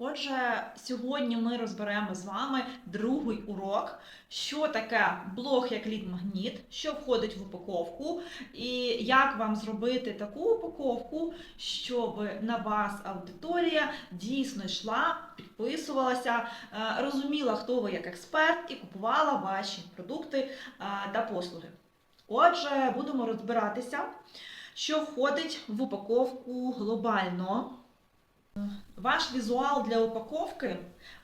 Отже, сьогодні ми розберемо з вами другий урок, що таке блог як лід-магніт, що входить в упаковку, і як вам зробити таку упаковку, щоб на вас аудиторія дійсно йшла, підписувалася, е, розуміла, хто ви як експерт, і купувала ваші продукти е, та послуги. Отже, будемо розбиратися, що входить в упаковку глобально. Ваш візуал для упаковки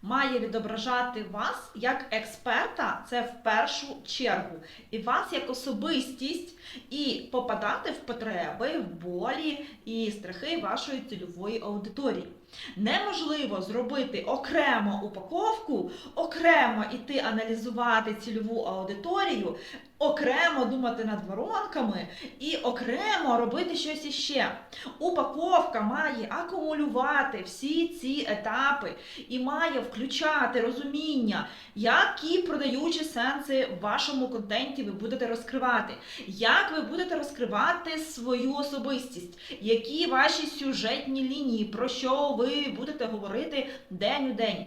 має відображати вас як експерта, це в першу чергу, і вас як особистість, і попадати в потреби, в болі і страхи вашої цільової аудиторії. Неможливо зробити окремо упаковку, окремо іти аналізувати цільову аудиторію, окремо думати над воронками і окремо робити щось іще. Упаковка має акумулювати всі ці етапи. І має включати розуміння, які продаючі сенси в вашому контенті ви будете розкривати, як ви будете розкривати свою особистість, які ваші сюжетні лінії, про що ви будете говорити день у день,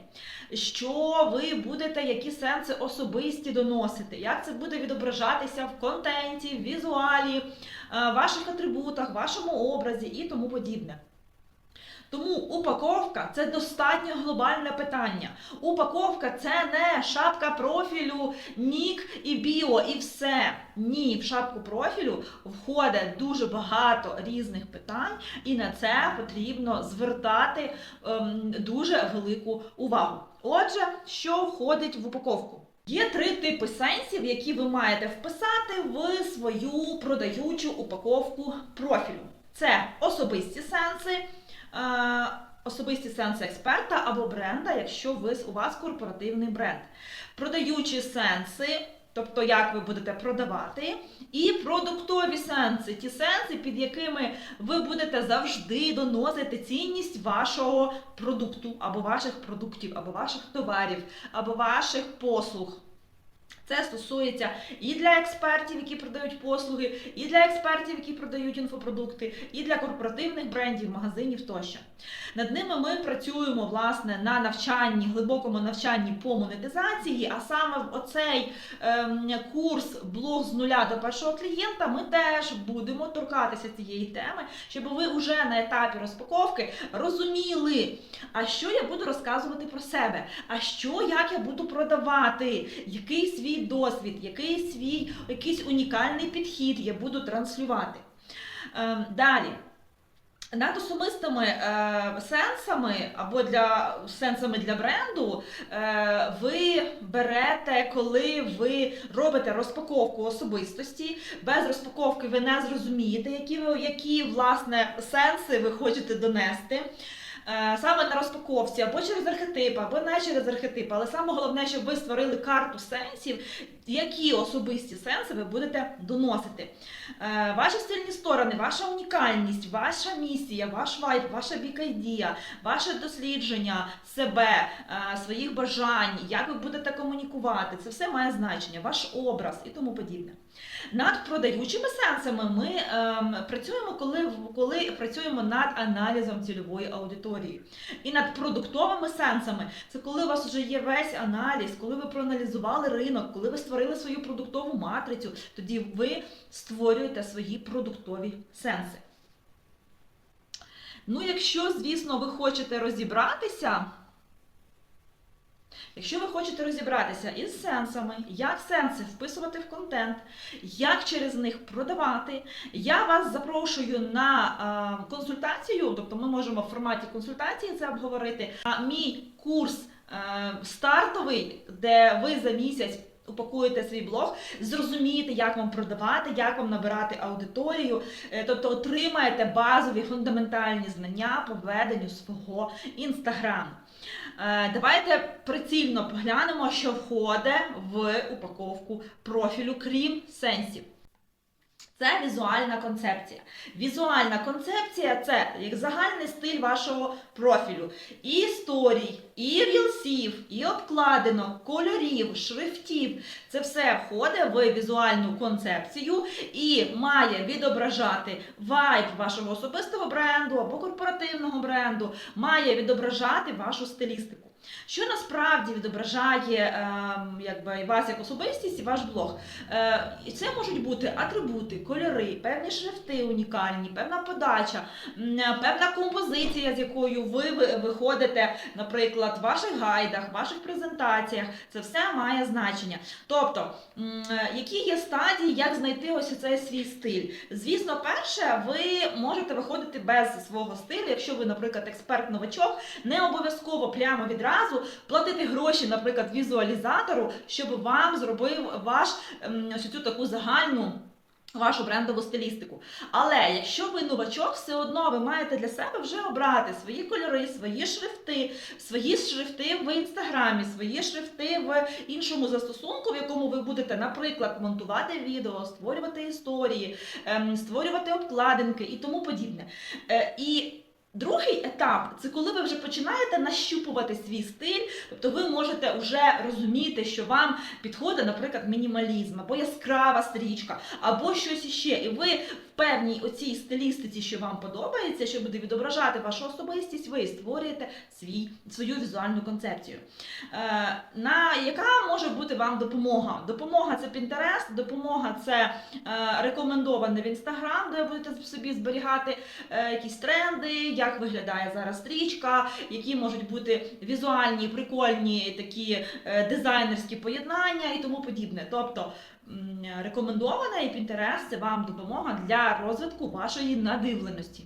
що ви будете, які сенси особисті доносити, як це буде відображатися в контенті, в візуалі, е, ваших атрибутах, вашому образі і тому подібне. Тому упаковка це достатньо глобальне питання. Упаковка це не шапка профілю, нік і біо, і все. Ні, в шапку профілю входить дуже багато різних питань, і на це потрібно звертати ем, дуже велику увагу. Отже, що входить в упаковку? Є три типи сенсів, які ви маєте вписати в свою продаючу упаковку профілю. Це особисті сенси, особисті сенси експерта або бренда, якщо ви, у вас корпоративний бренд. Продаючі сенси, тобто як ви будете продавати, і продуктові сенси, ті сенси, під якими ви будете завжди доносити цінність вашого продукту, або ваших продуктів, або ваших товарів, або ваших послуг. Це стосується і для експертів, які продають послуги, і для експертів, які продають інфопродукти, і для корпоративних брендів, магазинів тощо. Над ними ми працюємо власне на навчанні, глибокому навчанні по монетизації. А саме в оцей ем, курс блог з нуля до першого клієнта ми теж будемо торкатися цієї теми, щоб ви вже на етапі розпаковки розуміли, а що я буду розказувати про себе, а що як я буду продавати, який свій досвід, який свій якийсь унікальний підхід я буду транслювати. Ем, Далі. Над особистими е, сенсами або для сенсами для бренду е, ви берете, коли ви робите розпаковку особистості. Без розпаковки ви не зрозумієте, які, які власне сенси ви хочете донести. Е, Саме на розпаковці або через архетип, або не через архетип, але саме головне, щоб ви створили карту сенсів, які особисті сенси ви будете доносити. Е, Ваші сильні сторони, ваша унікальність, ваша місія, ваш вайб, ваша бікайдія, ваше дослідження себе, е, своїх бажань, як ви будете комунікувати, це все має значення, ваш образ і тому подібне. Над продаючими сенсами ми ем, працюємо, коли, коли працюємо над аналізом цільової аудиторії. І над продуктовими сенсами це коли у вас вже є весь аналіз, коли ви проаналізували ринок, коли ви створили свою продуктову матрицю, тоді ви створюєте свої продуктові сенси. Ну, якщо, звісно, ви хочете розібратися. Якщо ви хочете розібратися із сенсами, як сенси вписувати в контент, як через них продавати, я вас запрошую на консультацію, тобто ми можемо в форматі консультації це обговорити. А мій курс е, стартовий, де ви за місяць упакуєте свій блог, зрозумієте, як вам продавати, як вам набирати аудиторію, е, тобто отримаєте базові фундаментальні знання по веденню свого інстаграму. Е, Давайте прицільно поглянемо, що входить в упаковку профілю, крім сенсів. Це візуальна концепція. Візуальна концепція це як загальний стиль вашого профілю. І історій, і рілсів, і обкладинок, кольорів, шрифтів. Це все входить в візуальну концепцію і має відображати вайб вашого особистого бренду або корпоративного бренду, має відображати вашу стилістику. Що насправді відображає е, якби, вас як особистість і ваш блог? Е, це можуть бути атрибути, кольори, певні шрифти унікальні, певна подача, певна композиція, з якою ви ви- виходите, наприклад, в ваших гайдах, ваших презентаціях. Це все має значення. Тобто, які є стадії, як знайти ось цей свій стиль? Звісно, перше, ви можете виходити без свого стилю, якщо ви, наприклад, експерт-новачок, не обов'язково прямо відразу платити гроші, наприклад, візуалізатору, щоб вам зробив ваш ем, ось цю таку загальну. Вашу брендову стилістику. Але якщо ви новачок, все одно ви маєте для себе вже обрати свої кольори, свої шрифти, свої шрифти в інстаграмі, свої шрифти в іншому застосунку, в якому ви будете, наприклад, монтувати відео, створювати історії, ем, створювати обкладинки і тому подібне. Е, І Другий етап це коли ви вже починаєте нащупувати свій стиль, тобто ви можете вже розуміти, що вам підходить, наприклад, мінімалізм, або яскрава стрічка, або щось іще. І ви певній оцій стилістиці, що вам подобається, що буде відображати вашу особистість, ви створюєте свій, свою візуальну концепцію. Е, на яка може бути вам допомога? Допомога це Pinterest, допомога це е, рекомендоване в Instagram, де будете собі зберігати е, якісь тренди, як виглядає зараз стрічка, які можуть бути візуальні, прикольні такі е, дизайнерські поєднання і тому подібне. Тобто м, рекомендоване і Pinterest це вам допомога для розвитку вашої надивленості.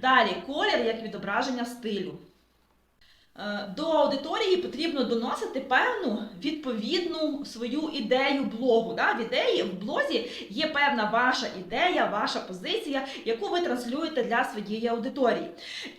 Далі колір як відображення стилю. Е, До аудиторії потрібно доносити певну відповідну свою ідею блогу. Да? В ідеї в блозі є певна ваша ідея, ваша позиція, яку ви транслюєте для своєї аудиторії.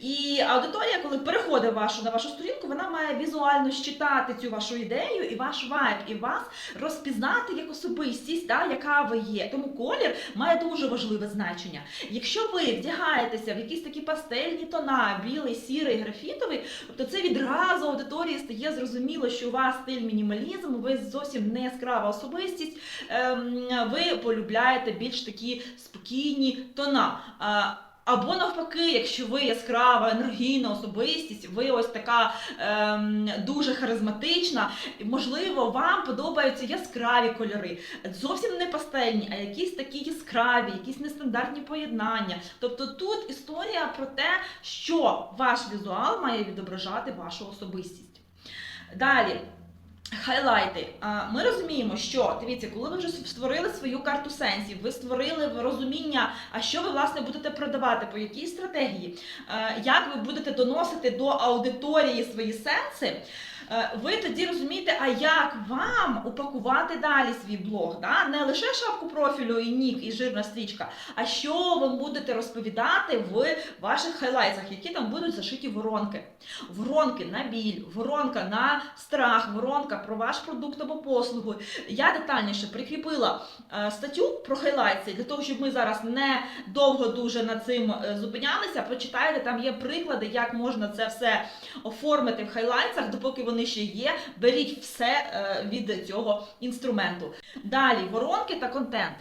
І аудиторія, коли переходить вашу, на вашу сторінку, вона має візуально щитати цю вашу ідею і ваш вайб, і вас розпізнати як особистість, да, яка ви є. Тому колір має дуже важливе значення. Якщо ви вдягаєтеся в якісь такі пастельні тона, білий, сірий, графітовий, тобто це відразу аудиторії стає зрозуміло, що у вас стиль мінімалізм, ви зовсім не яскрава особистість, ем, ви полюбляєте більш такі спокійні тона. Або навпаки, якщо ви яскрава, енергійна особистість, ви ось така ем, дуже харизматична, можливо, вам подобаються яскраві кольори, зовсім не пастельні, а якісь такі яскраві, якісь нестандартні поєднання. Тобто тут історія про те, що ваш візуал має відображати вашу особистість. Далі. Хайлайти. Ми розуміємо, що дивіться, коли ви вже створили свою карту сенсів, ви створили розуміння, а що ви власне будете продавати, по якій стратегії, е, як ви будете доносити до аудиторії свої сенси. Е, Ви тоді розумієте, а як вам упакувати далі свій блог? Да? Не лише шапку профілю і нік, і жирна стрічка, а що ви будете розповідати в ваших хайлайтах, які там будуть зашиті воронки. Воронки на біль, воронка на страх, воронка про ваш продукт або послугу. Я детальніше прикріпила е, статтю про хайлайти для того, щоб ми зараз не довго дуже над цим е, зупинялися. Прочитайте, там є приклади, як можна це все оформити в хайлайтах, допоки вони ще є. Беріть все е, від цього інструменту. Далі воронки та контент.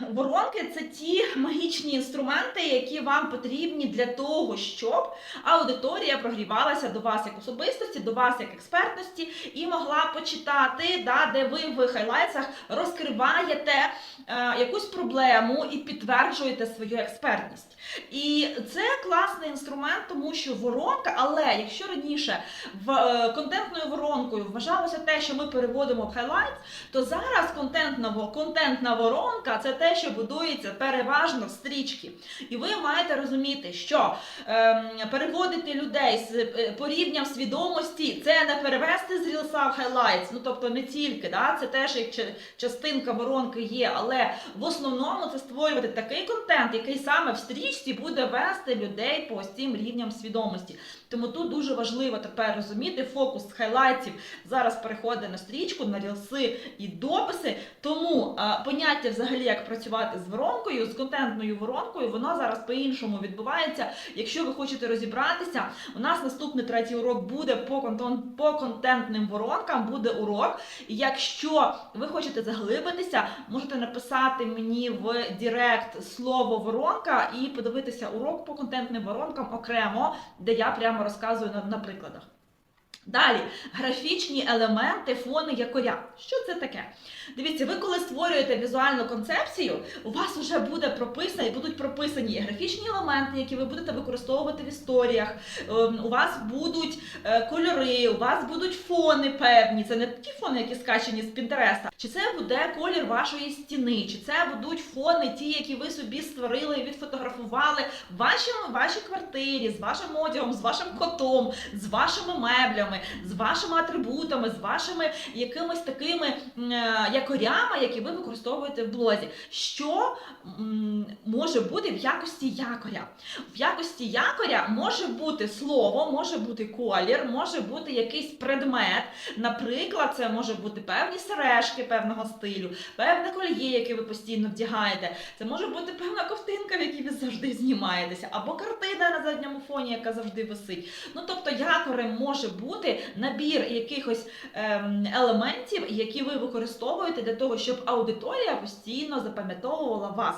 Воронки це ті магічні інструменти, які вам потрібні для того, щоб аудиторія прогрівалася до вас як особистості, до вас як експертності, і могла почитати, да, де ви в хайлайтсах розкриваєте е, якусь проблему і підтверджуєте свою експертність. І це класний інструмент, тому що воронка, але якщо раніше в е, контентною воронкою вважалося те, що ми переводимо в хайлайт, то зараз контентна, контентна воронка це те, що будується переважно стрічки. І ви маєте розуміти, що ем, переводити людей з е, по свідомості це не перевести з рілса в highlights, ну тобто не тільки, да, це теж як ча- частинка воронки є, але в основному це створювати такий контент, який саме в стрічці буде вести людей по цим рівням свідомості. Тому тут дуже важливо тепер розуміти фокус хайлайтів. Зараз переходить на стрічку, на рілси і дописи. Тому а, поняття взагалі, як працювати з воронкою, з контентною воронкою, воно зараз по-іншому відбувається. Якщо ви хочете розібратися, у нас наступний третій урок буде по, контон, по контентним воронкам, буде урок. І якщо ви хочете заглибитися, можете написати мені в Директ слово воронка і подивитися урок по контентним воронкам окремо, де я прямо розказую на, на прикладах. Далі, графічні елементи, фони якоря. Що це таке? Дивіться, ви коли створюєте візуальну концепцію, у вас вже буде прописані, будуть прописані і графічні елементи, які ви будете використовувати в історіях. Ем, У вас будуть е, кольори, у вас будуть фони певні. Це не такі фони, які скачені з Пінтереста. Чи це буде колір вашої стіни, чи це будуть фони, ті, які ви собі створили, відфотографували в вашому, вашій квартирі, з вашим одягом, з вашим котом, з вашими меблями, з вашими атрибутами, з вашими якимись такими е, якорями, які ви використовуєте в блозі. Що може бути в якості якоря? В якості якоря може бути слово, може бути колір, може бути якийсь предмет. Наприклад, це може бути певні сережки певного стилю, певне кольє, яке ви постійно вдягаєте. Це може бути певна ковтинка, в якій ви завжди знімаєтеся, або картина на задньому фоні, яка завжди висить. Ну тобто, якорем може бути набір якихось ем, елементів, які ви використовуєте для того, щоб аудиторія постійно запам'ятовувала вас.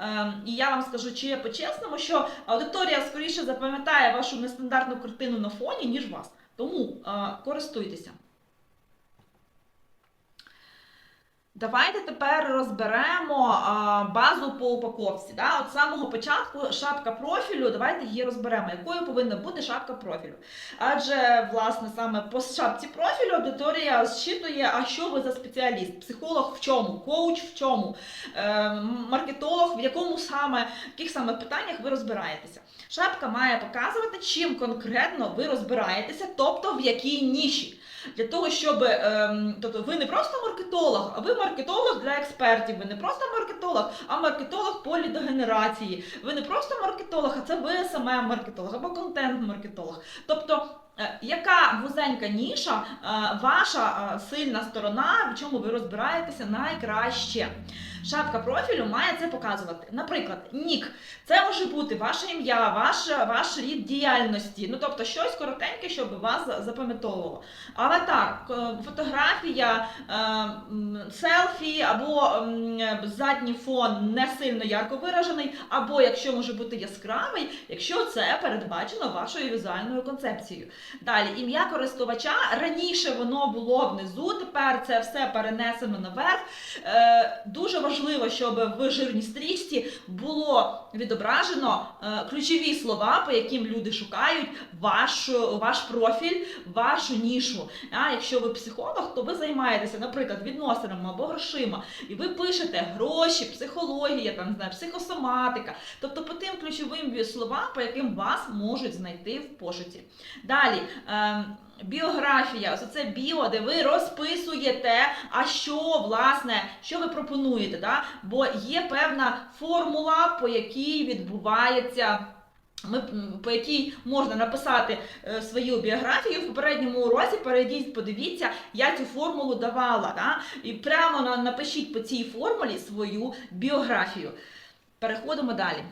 Ем, і я вам скажу, чи по-чесному, що аудиторія скоріше запам'ятає вашу нестандартну картину на фоні, ніж вас. Тому е, користуйтеся. Давайте тепер розберемо базу по упаковці. Да? От самого початку шапка профілю, давайте її розберемо, якою повинна бути шапка профілю. Адже, власне, саме по шапці профілю аудиторія зчитує, а що ви за спеціаліст? Психолог в чому, коуч в чому, е, маркетолог, в якому саме, в яких саме питаннях ви розбираєтеся. Шапка має показувати, чим конкретно ви розбираєтеся, тобто в якій ніші. Для того, щоб ем, тобто ви не просто маркетолог, а ви маркетолог для експертів. Ви не просто маркетолог, а маркетолог по лідогенерації. Ви не просто маркетолог, а це ви саме маркетолог або контент-маркетолог. Тобто, яка вузенька ніша, е, ваша е, сильна сторона, в чому ви розбираєтеся найкраще. Шапка профілю має це показувати. Наприклад, нік це може бути ваше ім'я, ваш, ваш рід діяльності. Ну тобто щось коротеньке, щоб вас запам'ятовувало. Аватар, к- фотографія, е, селфі або задній фон не сильно ярко виражений, або якщо може бути яскравий, якщо це передбачено вашою візуальною концепцією. Далі ім'я користувача раніше воно було внизу, тепер це все перенесено наверх. Е, дуже важливо, щоб в жирній стрічці було відображено е, ключові слова, по яким люди шукають ваш, ваш профіль, вашу нішу. А якщо ви психолог, то ви займаєтеся, наприклад, відносинами або грошима, і ви пишете гроші, психологія, там не знаю, психосоматика, тобто по тим ключовим словам, по яким вас можуть знайти в пошуці. Далі. Ем, Біографія, ось це біо, де ви розписуєте, а що власне, що ви пропонуєте, да? бо є певна формула, по якій відбувається. Ми, по якій можна написати е, свою біографію в попередньому уроці, перейдіть, подивіться, я цю формулу давала. Да? І прямо напишіть по цій формулі свою біографію. Переходимо далі.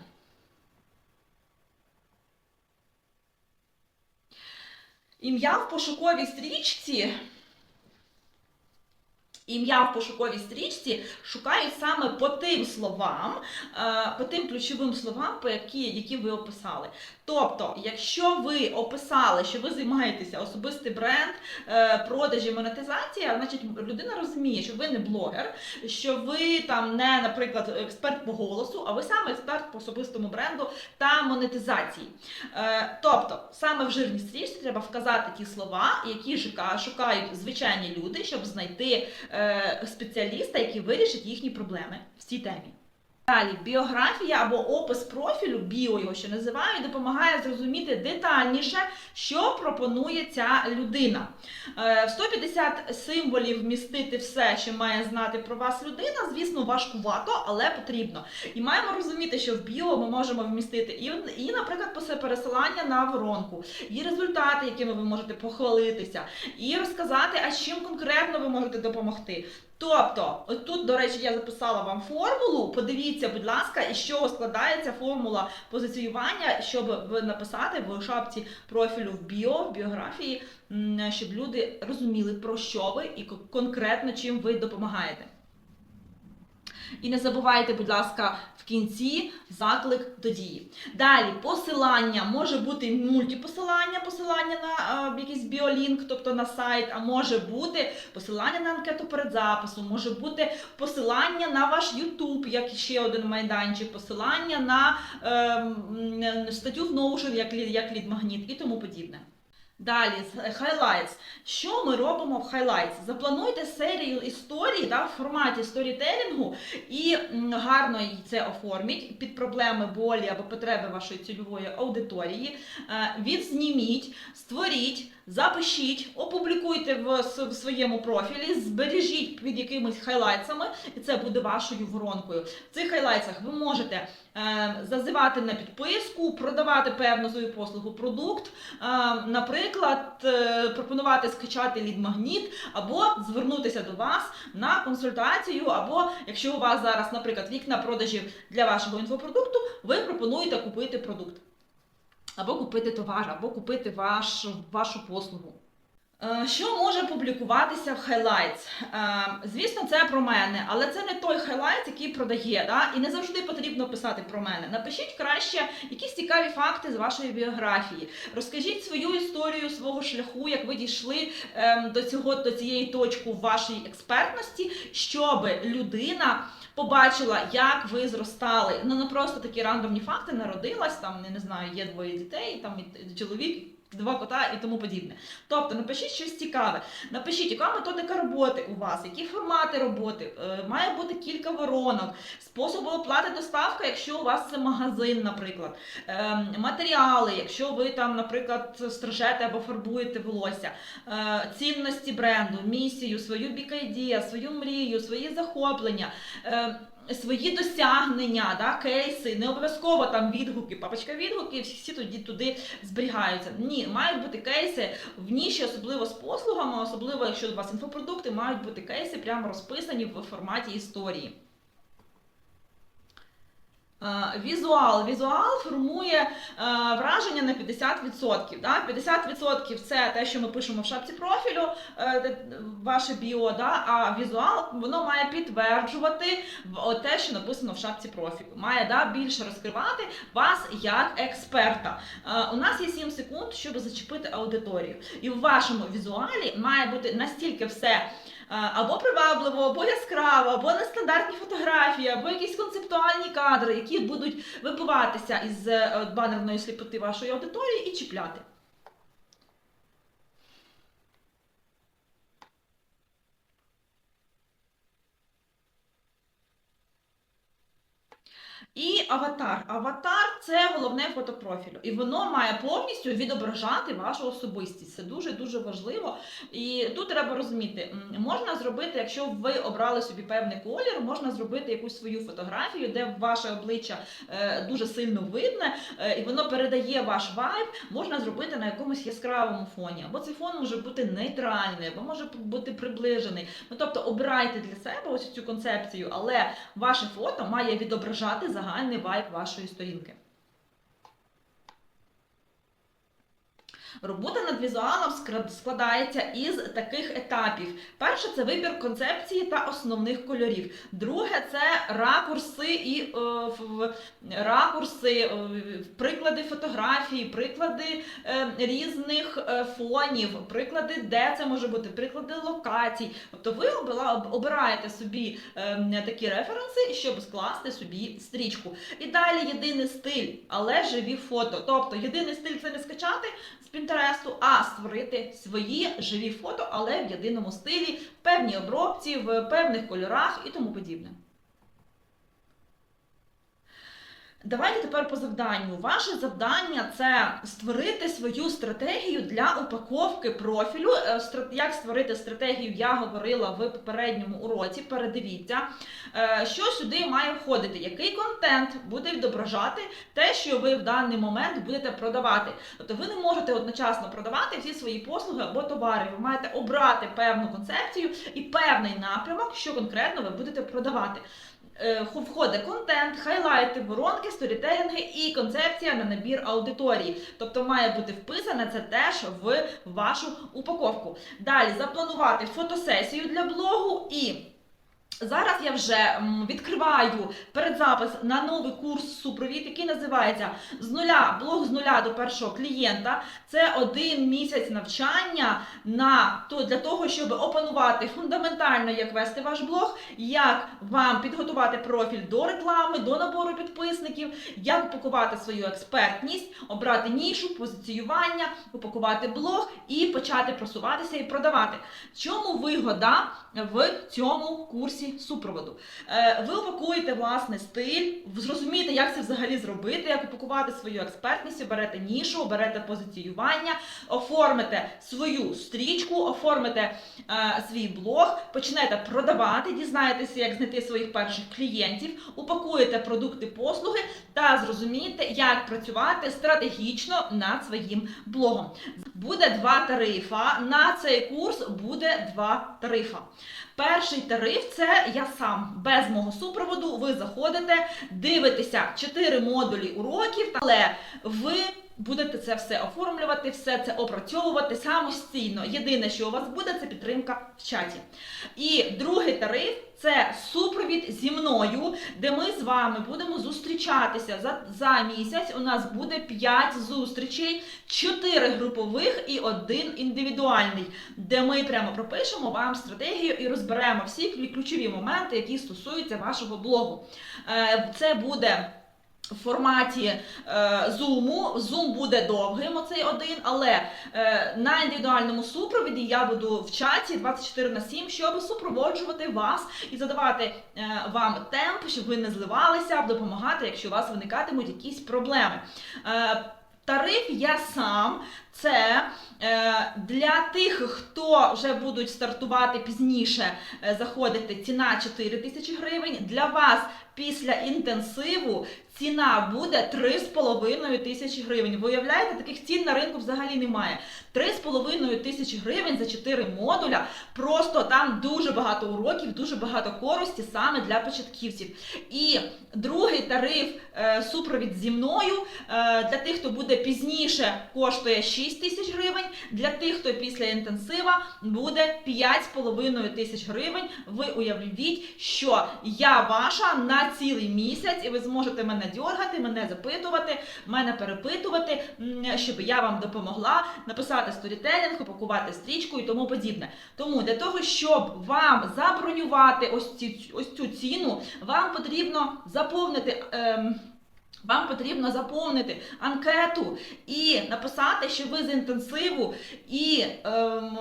Ім'я в пошуковій стрічці. Ім'я в пошуковій стрічці шукають саме по тим словам, е, по тим ключовим словам, по які, які ви описали. Тобто, якщо ви описали, що ви займаєтеся особистий бренд, е, продажі, монетизація, значить людина розуміє, що ви не блогер, що ви там не, наприклад, експерт по голосу, а ви саме експерт по особистому бренду та монетизації. Е, Тобто, саме в жирній стрічці треба вказати ті слова, які шукають звичайні люди, щоб знайти спеціаліста, який вирішить їхні проблеми в цій темі. Далі біографія або опис профілю, біо його ще називають, допомагає зрозуміти детальніше, що пропонує ця людина. Е, В 150 символів вмістити все, що має знати про вас людина, звісно, важкувато, але потрібно. І маємо розуміти, що в біо ми можемо вмістити і, і наприклад, пересилання на воронку, і результати, якими ви можете похвалитися, і розказати, а чим конкретно ви можете допомогти. Тобто, от тут, до речі, я записала вам формулу. Подивіться, будь ласка, і що складається формула позиціювання, щоб ви написати в шапці профілю в біо, в біографії, щоб люди розуміли, про що ви і кон- конкретно чим ви допомагаєте. І не забувайте, будь ласка, в кінці заклик до дії. Далі посилання може бути мультипосилання, посилання на е, якийсь біолінк, тобто на сайт, а може бути посилання на анкету перед записом, може бути посилання на ваш YouTube, як ще один майданчик, посилання на е, статтю в Notion, як, як лід-магніт і тому подібне. Далі, з- highlights. Що ми робимо в highlights? Заплануйте серію історій да, в форматі сторітелінгу і гарно її це оформіть під проблеми болі або потреби вашої цільової аудиторії. Е, Відзніміть, створіть, запишіть, опублікуйте в, своєму профілі, збережіть під якимись хайлайтсами, і це буде вашою воронкою. В цих хайлайтсах ви можете е, зазивати на підписку, продавати певну свою послугу продукт, е, наприклад, е, пропонувати скачати лід-магніт або звернутися до вас на консультацію, або якщо у вас зараз, наприклад, вікна продажів для вашого інфопродукту, ви пропонуєте купити продукт. Або купити товар, або купити ваш, вашу послугу. Е, Що може публікуватися в Highlights? Е, Звісно, це про мене, але це не той highlight, який продає. Да? І не завжди потрібно писати про мене. Напишіть краще якісь цікаві факти з вашої біографії. Розкажіть свою історію свого шляху, як ви дійшли ем, до цього до цієї точки в вашій експертності, щоб людина побачила, як ви зростали. Ну не просто такі рандомні факти, народилась там, не, не знаю, є двоє дітей, там і чоловік. Два кота і тому подібне. Тобто напишіть щось цікаве. Напишіть, яка методика роботи у вас, які формати роботи, Е, має бути кілька воронок, способи оплати доставка, якщо у вас це магазин, наприклад, Е, матеріали, якщо ви там, наприклад, стрижете або фарбуєте волосся, Е, цінності бренду, місію, свою бік-айдія, свою мрію, свої захоплення. Свої досягнення, да, кейси, не обов'язково там відгуки, папочка відгуки, всі тоді туди зберігаються. Ні, мають бути кейси в ніші, особливо з послугами, особливо якщо у вас інфопродукти, мають бути кейси прямо розписані в форматі історії. Візуал. Візуал формує е, враження на 50%. Да? 50% це те, що ми пишемо в шапці профілю, е, ваше біо, да? а візуал воно має підтверджувати те, що написано в шапці профілю. Має да, більше розкривати вас як експерта. Е, У нас є 7 секунд, щоб зачепити аудиторію. І в вашому візуалі має бути настільки все або привабливо, або яскраво, або нестандартні фотографії, або якісь концептуальні кадри, які будуть вибиватися із е, банерної сліпоти вашої аудиторії і чіпляти. І аватар. Аватар це головне фото профілю. І воно має повністю відображати вашу особистість. Це дуже дуже важливо. І тут треба розуміти, можна зробити, якщо ви обрали собі певний колір, можна зробити якусь свою фотографію, де ваше обличчя е, дуже сильно видне, е, і воно передає ваш вайб. Можна зробити на якомусь яскравому фоні. Або цей фон може бути нейтральний, або може бути приближений. Ну тобто обирайте для себе ось цю концепцію, але ваше фото має відображати загальний вайб вашої сторінки. Робота над візуалом складається із таких етапів. Перше це вибір концепції та основних кольорів. Друге це ракурси і е, ракурси, е, приклади фотографій, приклади е, різних е, фонів, приклади, де це може бути, приклади локацій. Тобто ви обираєте собі е, такі референси, щоб скласти собі стрічку. І далі єдиний стиль, але живі фото. Тобто єдиний стиль це не скачати Пінтересту, а створити свої живі фото, але в єдиному стилі, в певній обробці, в певних кольорах і тому подібне. Давайте тепер по завданню. Ваше завдання це створити свою стратегію для упаковки профілю. Е, Як створити стратегію, я говорила в попередньому уроці. Передивіться, Е, що сюди має входити, який контент буде відображати те, що ви в даний момент будете продавати. Тобто ви не можете одночасно продавати всі свої послуги або товари. Ви маєте обрати певну концепцію і певний напрямок, що конкретно ви будете продавати. Е, хо- Входить контент, хайлайти, воронки, сторітелінги і концепція на набір аудиторії. Тобто має бути вписане це теж в вашу упаковку. Далі запланувати фотосесію для блогу і. Зараз я вже відкриваю передзапис на новий курс супровід, який називається з нуля блог з нуля до першого клієнта. Це один місяць навчання на то для того, щоб опанувати фундаментально, як вести ваш блог, як вам підготувати профіль до реклами, до набору підписників, як упакувати свою експертність, обрати нішу, позиціювання, упакувати блог і почати просуватися і продавати. Чому вигода в цьому курсі супроводу? Е, Ви упакуєте власний стиль, зрозумієте, як це взагалі зробити, як упакувати свою експертність, берете нішу, берете позиціювання, оформите свою стрічку, оформите е, свій блог, почнете продавати, дізнаєтеся, як знайти своїх перших клієнтів, упакуєте продукти, послуги та зрозумієте, як працювати стратегічно над своїм блогом. Буде два тарифа. На цей курс буде два тарифа. Перший тариф це я сам без мого супроводу. Ви заходите, дивитеся 4 модулі уроків, але ви. Будете це все оформлювати, все це опрацьовувати самостійно. Єдине, що у вас буде, це підтримка в чаті. І другий тариф це супровід зі мною, де ми з вами будемо зустрічатися за, за місяць. У нас буде 5 зустрічей, 4 групових і один індивідуальний, де ми прямо пропишемо вам стратегію і розберемо всі ключові моменти, які стосуються вашого блогу. Е, Це буде. В форматі е, зуму. Зум буде довгим, оцей один, але е, на індивідуальному супровіді я буду в чаті 24 на 7, щоб супроводжувати вас і задавати е, вам темп, щоб ви не зливалися, допомагати, якщо у вас виникатимуть якісь проблеми. Тариф я сам це для тих, хто вже будуть стартувати пізніше, заходити ціна 4 тисячі гривень. Для вас після інтенсиву ціна буде 3,5 тисячі гривень. Ви уявляєте, таких цін на ринку взагалі немає. 3,5 тисячі гривень за 4 модуля. Просто там дуже багато уроків, дуже багато користі саме для початківців. І другий тариф е, супровід зі мною е, для тих, хто буде пізніше, коштує 6 тисяч гривень. Для тих, хто після інтенсива буде 5,5 тисяч гривень. Ви уявіть, що я ваша на цілий місяць, і ви зможете мене дьоргати, мене запитувати, мене перепитувати, щоб я вам допомогла написати сторітелінг, упакувати стрічку і тому подібне. Тому для того, щоб вам забронювати ось, ці, ось цю ціну, вам потрібно заповнити. Ем, вам потрібно заповнити анкету і написати, що ви з інтенсиву, і ем,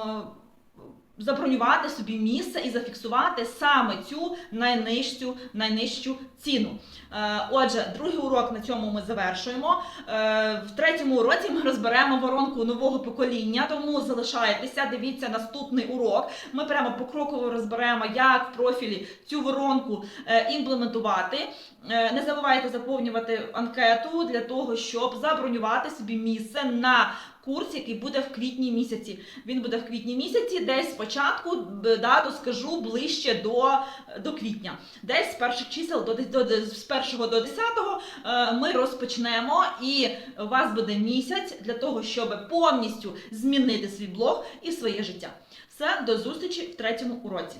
забронювати собі місце і зафіксувати саме цю найнижчу, найнижчу ціну. Е, Отже, другий урок на цьому ми завершуємо. Е, В третьому уроці ми розберемо воронку нового покоління, тому залишайтеся, дивіться наступний урок. Ми прямо покроково розберемо, як в профілі цю воронку е, імплементувати. Не забувайте заповнювати анкету для того, щоб забронювати собі місце на курс, який буде в квітні місяці. Він буде в квітні місяці, десь спочатку дату скажу ближче до, до квітня. Десь з перших чисел до, до, з 1 до 10 е, ми розпочнемо, і у вас буде місяць для того, щоб повністю змінити свій блог і своє життя. Все, до зустрічі в третьому уроці.